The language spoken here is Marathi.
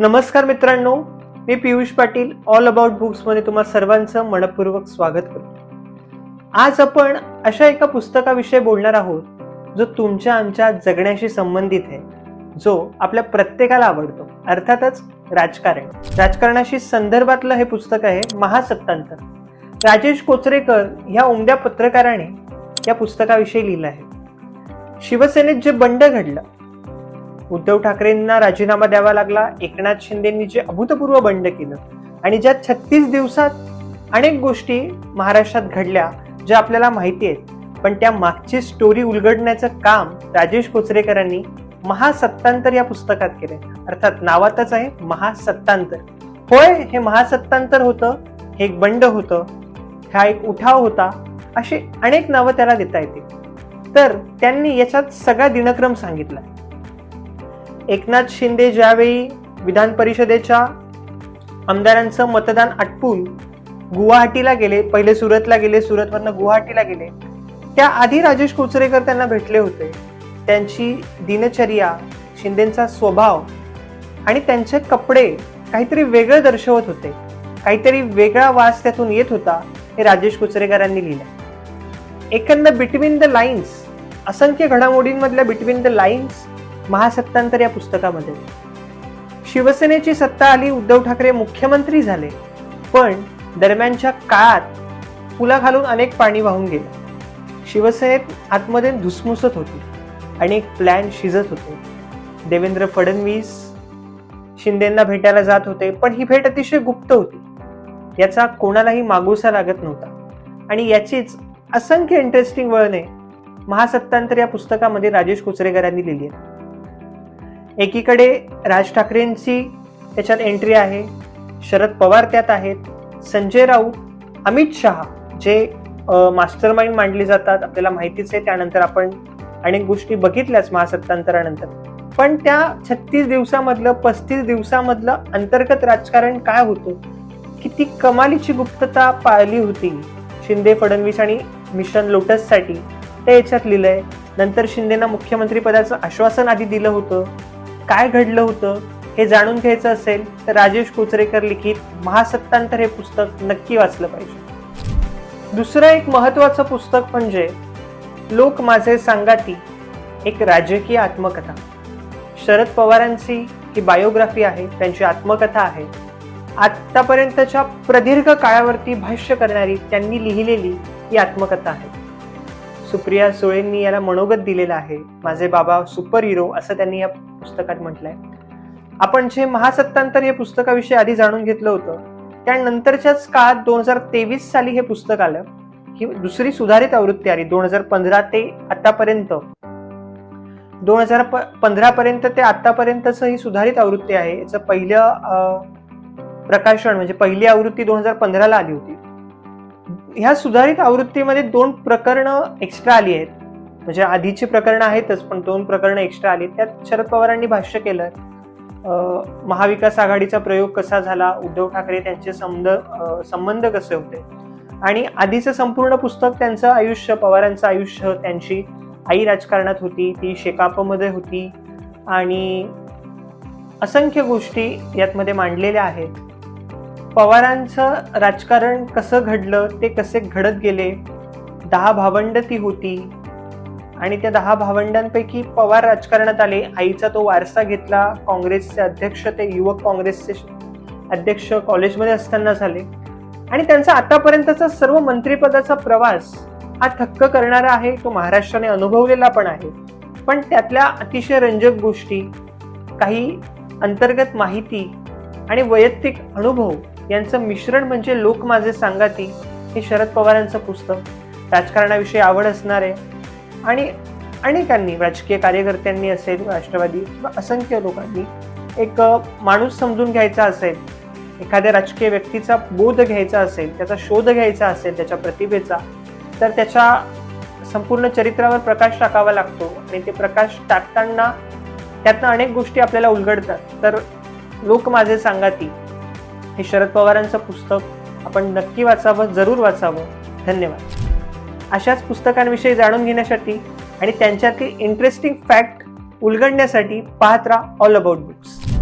नमस्कार मित्रांनो मी पियुष पाटील ऑल अबाउट बुक्समध्ये तुम्हा सर्वांचं मनपूर्वक स्वागत करतो. आज आपण अशा एका पुस्तकाविषयी बोलणार आहोत जो तुमच्या आमच्या जगण्याशी संबंधित आहे जो आपल्या प्रत्येकाला आवडतो अर्थातच राजकारण. राजकारणाशी संदर्भातलं हे पुस्तक आहे महासत्तांतर. राजेश कोचरेकर ह्या उमद्या पत्रकाराने या पुस्तकाविषयी लिहिलं आहे. शिवसेनेत जे बंड घडलं उद्धव ठाकरेंना राजीनामा द्यावा लागला. एकनाथ शिंदेंनी जे अभूतपूर्व बंड केलं आणि ज्या छत्तीस दिवसात अनेक गोष्टी महाराष्ट्रात घडल्या ज्या आपल्याला माहिती आहेत. पण त्या मागची स्टोरी उलगडण्याचं काम राजेश कोचरेकरांनी महासत्तांतर या पुस्तकात केलंय. अर्थात नावातच आहे महासत्तांतर. होय हे महासत्तांतर होतं हे एक बंड होतं हा एक उठाव होता अशी अनेक नावं त्याला देता येतील. तर त्यांनी याच्यात सगळा दिनक्रम सांगितला. एकनाथ शिंदे ज्यावेळी विधान परिषदेच्या आमदारांचं मतदान आटपून गुवाहाटीला गेले पहिले सुरतला गेले सुरतवरनं गुवाहाटीला गेले त्याआधी राजेश कोचरेकर त्यांना भेटले होते. त्यांची दिनचर्या शिंदेचा स्वभाव आणि त्यांचे कपडे काहीतरी वेगळं दर्शवत होते. काहीतरी वेगळा वास त्यातून येत होता हे राजेश कुचरेकरांनी लिहिलं एकंदर बिटवीन द लाईन्स असंख्य घडामोडींमधल्या बिटवीन द लाईन्स महासत्तांतर या पुस्तकामध्ये. शिवसेनेची सत्ता आली उद्धव ठाकरे मुख्यमंत्री झाले. पण दरम्यानच्या काळात पुला घालून अनेक पाणी वाहून गेले. शिवसेनेत आतमध्ये धुसमुसत होती आणि एक प्लॅन शिजत होते. देवेंद्र फडणवीस शिंदेंना भेटायला जात होते पण ही भेट अतिशय गुप्त होती. याचा कोणालाही मागोसा लागत नव्हता. आणि याचीच असंख्य इंटरेस्टिंग वळणे महासत्तांतर या पुस्तकामध्ये राजेश कुचरेकरांनी लिहिली आहे एकीकडे राज ठाकरेंची त्याच्यात एंट्री आहे शरद पवार त्यात आहेत संजय राऊत अमित शहा जे मास्टर माइंड मांडली जातात आपल्याला माहितीच आहे त्यानंतर आपण अनेक गोष्टी बघितल्याच महासत्तांतरानंतर. पण त्या छत्तीस दिवसामधलं पस्तीस दिवसामधलं अंतर्गत राजकारण काय होतं? किती कमालीची गुप्तता पाळली होती शिंदे फडणवीस आणि मिशन लोटससाठी. ते याच्यात लिहिलंय. नंतर शिंदेना मुख्यमंत्री पदाचं आश्वासन आधी दिलं होतं. काय घडलं होतं हे जाणून घ्यायचं असेल तर राजेश कोचरेकर लिखित महासत्तांतर हे पुस्तक नक्की वाचलं पाहिजे. दुसरं एक महत्वाचं पुस्तक म्हणजे लोक माझे सांगाती एक राजकीय आत्मकथा. शरद पवारांची ही बायोग्राफी आहे त्यांची आत्मकथा आहे. आतापर्यंतच्या प्रदीर्घ काळावरती भाष्य करणारी त्यांनी लिहिलेली ही आत्मकथा आहे. सुप्रिया सुळेंनी याला मनोगत दिलेलं आहे. माझे बाबा सुपर हिरो असं त्यांनी या पुस्तकात म्हटलंय. आपण जे महासत्तांतर हे पुस्तकाविषयी आधी जाणून घेतलं होतं त्यानंतरच्याच काळात दोन हजार तेवीस साली हे पुस्तक आलं. ही दुसरी सुधारित आवृत्ती आली दोन हजार पंधरा ते आतापर्यंत. दोन हजार पंधरा पर्यंत ते आतापर्यंतच ही सुधारित आवृत्ती आहे. याचं पहिलं प्रकाशन म्हणजे पहिली आवृत्ती दोन हजार पंधराला आली होती. ह्या सुधारित आवृत्तीमध्ये दोन प्रकरणं एक्स्ट्रा आली आहेत. म्हणजे आधीची प्रकरणं आहेतच पण दोन प्रकरणं एक्स्ट्रा आली त्यात शरद पवारांनी भाष्य केलं महाविकास आघाडीचा प्रयोग कसा झाला? उद्धव ठाकरे त्यांचे संबंध संबंध कसे होते? आणि आधीचं संपूर्ण पुस्तक त्यांचं आयुष्य पवारांचं आयुष्य त्यांची आई राजकारणात होती ती शेकापमध्ये होती. आणि असंख्य गोष्टी यातमध्ये मांडलेल्या आहेत. पवारांचं राजकारण कसं घडलं ते कसे घडत गेले दहा भावंड ती होती. आणि त्या दहा भावंडांपैकी पवार राजकारणात आले आईचा तो वारसा घेतला काँग्रेसचे अध्यक्ष ते युवक काँग्रेसचे अध्यक्ष कॉलेजमध्ये असताना झाले. आणि त्यांचा आतापर्यंतचा सर्व मंत्रिपदाचा प्रवास हा थक्क करणारा आहे तो महाराष्ट्राने अनुभवलेला पण आहे. पण त्यातल्या अतिशय रंजक गोष्टी काही अंतर्गत माहिती आणि वैयक्तिक अनुभव यांचं मिश्रण म्हणजे लोक माझे सांगाती हे शरद पवारांचं पुस्तक. राजकारणाविषयी आवड असणारे आणि अनेकांनी राजकीय कार्यकर्त्यांनी असेल राष्ट्रवादी किंवा असंख्य लोकांनी एक माणूस समजून घ्यायचा असेल एखाद्या राजकीय व्यक्तीचा बोध घ्यायचा असेल त्याचा शोध घ्यायचा असेल त्याच्या प्रतिभेचा तर त्याच्या संपूर्ण चरित्रावर प्रकाश टाकावा लागतो आणि ते प्रकाश टाकताना त्यातनं अनेक गोष्टी आपल्याला उलगडतात. तर लोक माझे सांगाती हे शरद पवारांचं पुस्तक आपण नक्की वाचावं जरूर वाचावं. धन्यवाद. अशाच पुस्तकांविषयी जाणून घेण्यासाठी आणि त्यांच्यातील इंटरेस्टिंग फॅक्ट उलगडण्यासाठी पाहत राहा ऑल अबाउट बुक्स